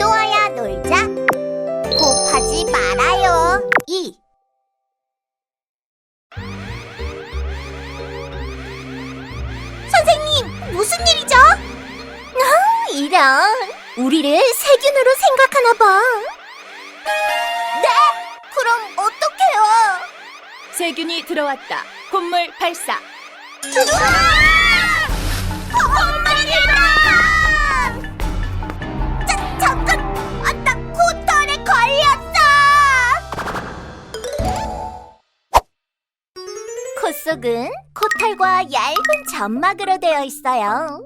또아야 놀자 곱하지 말아요 이 선생님 무슨 일이죠? 아, 이런 우리를 세균으로 생각하나 봐 네? 그럼 어떡해요? 세균이 들어왔다. 콧물 발사. 엄마 속은 코털과 얇은 점막으로 되어 있어요.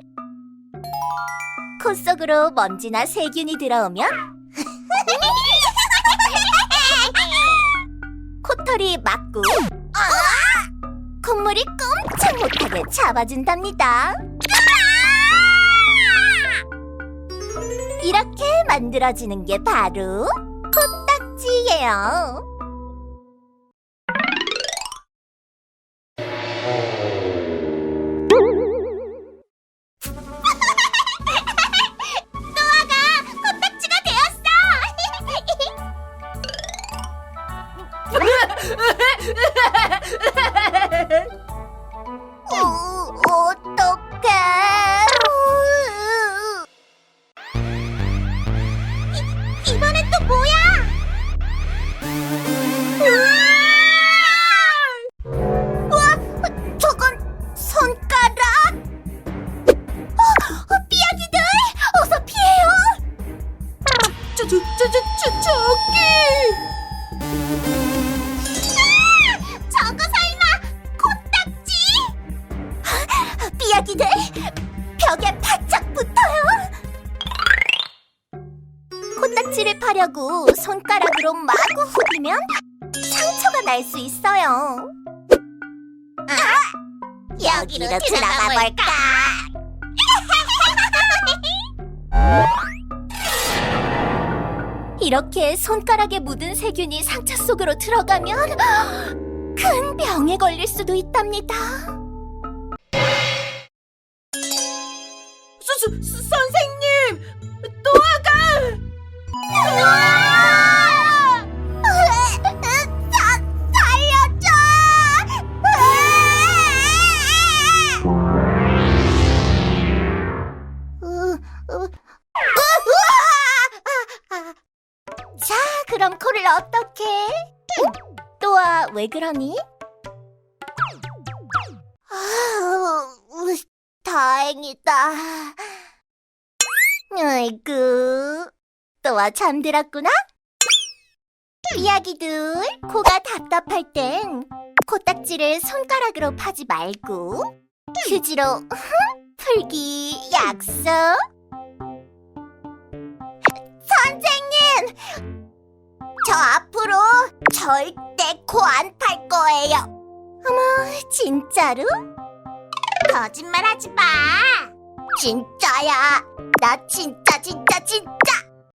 코 속으로 먼지나 세균이 들어오면 코털이 막고 콧물이 꼼짝 못하게 잡아준답니다. 이렇게 만들어지는 게 바로 코딱지예요. 어. 어, 어떡해. 이, 이번엔 또 뭐야? 우와, 저건 손가락? 어, 어, 삐약이들, 어서 피해요. 저, 저, 저, 저, 저, 저기! 아, 삐약이들 벽에 바짝 붙어요. 코딱지를 파려고 손가락으로 마구 후비면 상처가 날 수 있어요. 아, 여기로 들어가 볼까? 이렇게 손가락에 묻은 세균이 상처 속으로 들어가면 큰 병에 걸릴 수도 있답니다. 수, 수, 수, 선생님! 또아가! 사, 살려줘! 자, 그럼 코를 어떻게? 또아, 왜 그러니? 다행이다. 아이고, 또아 잠들었구나? 이야기들, 코가 답답할 땐 코딱지를 손가락으로 파지 말고 휴지로 풀기 약속. 선생님, 저 앞으로 절대 코안팔 거예요. 어머, 진짜로? 거짓말하지 마. 진짜야. 나 진짜 진짜 진짜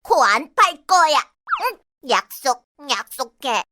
코 안 팔 거야. 응, 약속 약속해.